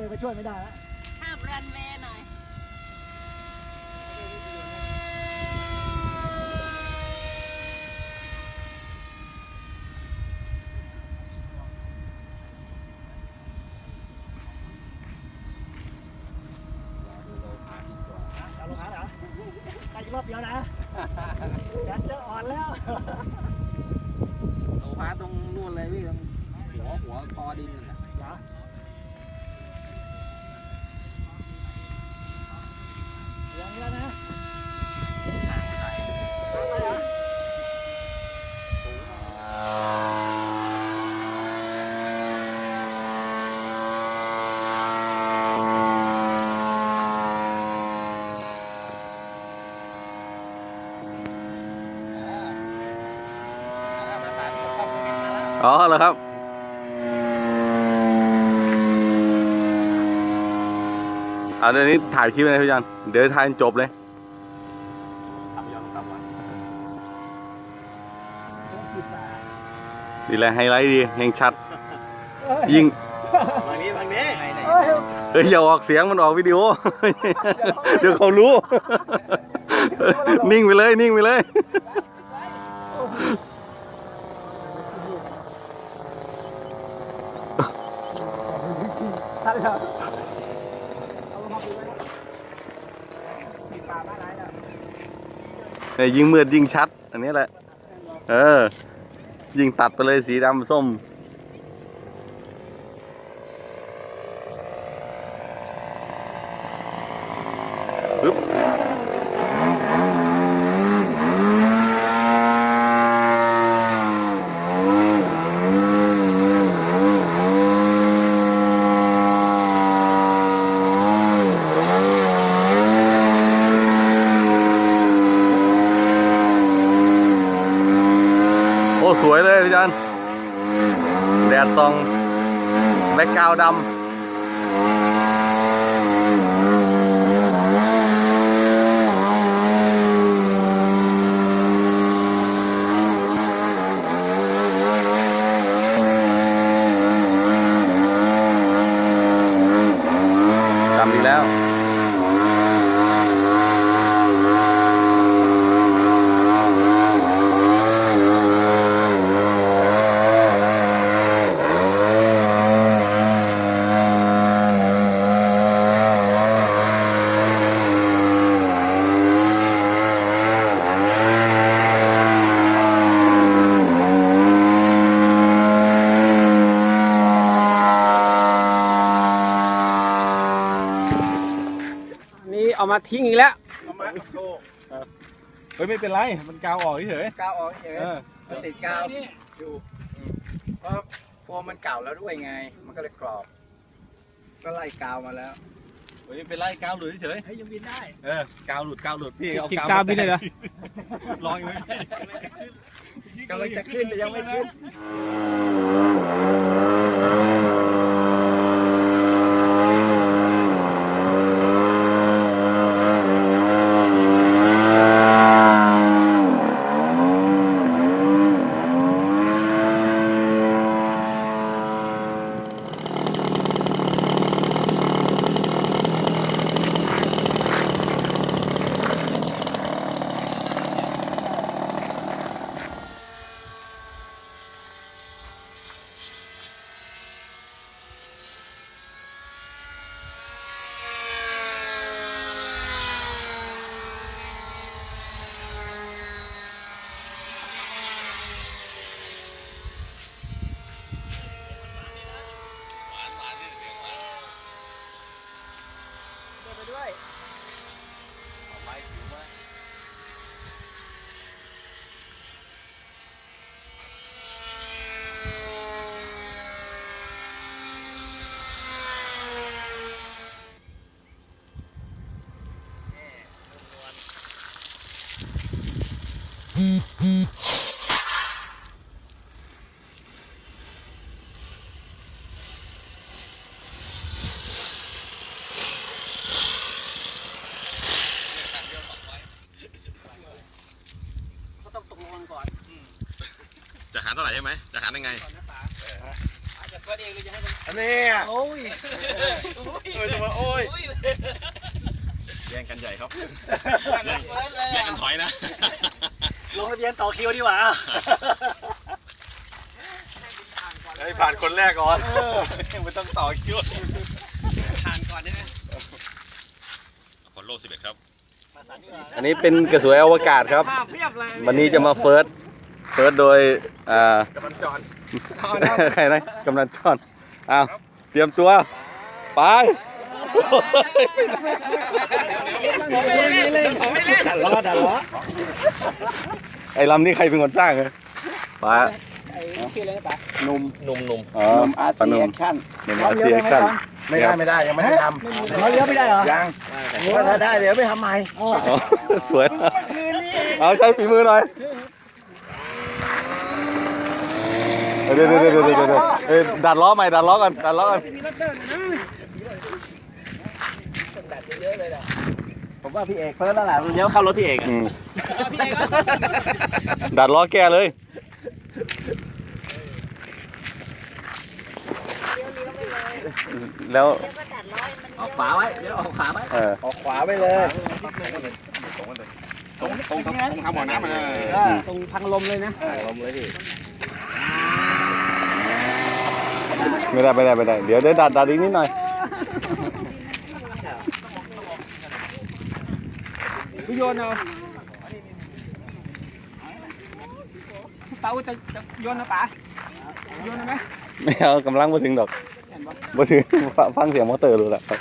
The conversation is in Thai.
เลยไปช่วยไม่ได้แล้วข้ามรันเวย์หน่อยเอาลงหาเหรอไปอีกรอบเดียวนะแดดจะอ่อนแล้ว โลพาตรงนู่นเลยพี่ตรงหัวหัวคอดินน่ะ เหรออย่างนี้แล้วนะห่างไปเหร อ๋อเหรอครับ เอาเดี๋ยวนี้ถ่ายคลิปเลยพี่จันเดี๋ยวถ่ายจนจบเลย นี่แหละไฮไลท์ดียังชัด ยิ่งทางนี้ทางนี้เฮ้ยอย่าออกเสียงมันออกวิดีโอ เดี๋ยวเขารู้ นิ่งไปเลยนิ่งไปเลยชัดเลยเหรอเอาลงมาดูไว้สีปลาบ้านไหนน่ะเนี่ยยิ่งมืดยิ่งชัด อันนี้แหละ เออ ยิงตัดไปเลยสีดำส้ม ปึ๊บ โอ้ สวยเลย พี่จันแดดซองแบ็กกราวดำ ทิ้งอีกแล้วเอามาโชว์เฮ้ยไม่เป็นไร มันกาวออกเฉยกาวออกเฉยเออมันติดกาวอยู่เพราะพวมันเก่าแล้วด้วยไง มันก็เลยกรอบ ก็ไล่กาวมาแล้วเฮ้ยไม่เป็นไรกาวหลุดเฉยเฮ้ยยังบินได้เออกาวหลุดกาวหลุดพี่เอากินกาวกาวมบินเลยเหรอลองอยู่ไหมกำลังจะขึ้นแต่ยังไม่ขึ้น ไหร่ใช่ไหมจะหารยังไงก่อนนะป๋าอันนี้โอ้ยโอ้ยจะมาโอ้ยแย่งกันใหญ่ครับแย่งกันถอยนะ ลงทะเบียนต่อคิวดีกว่าให้ผ่านคนแรกก่อนไม่ต้องต่อคิวผ่านก่อนได้ไหมอพอลโล11 ครับ อันนี้เป็นกระสวยอวกาศครับภาพเพียบเลยวันนี้จะมาเฟิร์ส เฟิร์สโดยอ่า กำลังจอน ใครนะกำนันจอนอ้าวเตรียมตัว ไปผมไม่เล่นผมไม่เล่นดันล้อดันล้อไอ้ลำนี้ใครเป็นคนสร้างเหรอไปไอ้ชื่ออะไรนะป๋าหนุ่มนุ่มนุ่มอ๋อหนุ่มอาปะซีนุ่แอมคชั่นหนุ่มอาเซียชั่นไม่ได้ไม่ได้ยังไม่ได้ทำเขาเลี้ยวไม่ได้เหรอยังถ้าได้เดี๋ยวไปทำใหม่อ๋อ สวย เอาใช้ฝีมือหน่อย เดี๋ยว เดี๋ยวเดี๋ยวเดี๋ยวเดี๋ยวเดี๋ยวเอ้ยดัดล้อใหม่ดัดล้อก่อนดัดล้อก่อนผมว่าพี่เอกเพิ่มแล้วแหละเลี้ยวเข้ารถพี่เอกอืมพี่เอกก็ดัดล้อแกเลย แล้วออกขวาไว้เดี๋ยวออกขวาไว้เออออกขวาไปเลยตรงตรงตรงทางบ่อน้ำมันตรงทางลมเลยนะลมเลยดิ ไม่ได้ไม่ได้ไม่ได้ เดี๋ยวเดี๋ยวดัดดัดอีกนิดหน่อย พี่โยนเอาเตาจะจะโยนนะป๋าโยนไหมไม่เอากำลังมาถึงดอกเห็นปะมาถึงฟังฟังเสียงมอเตอร์ดูแหละครับ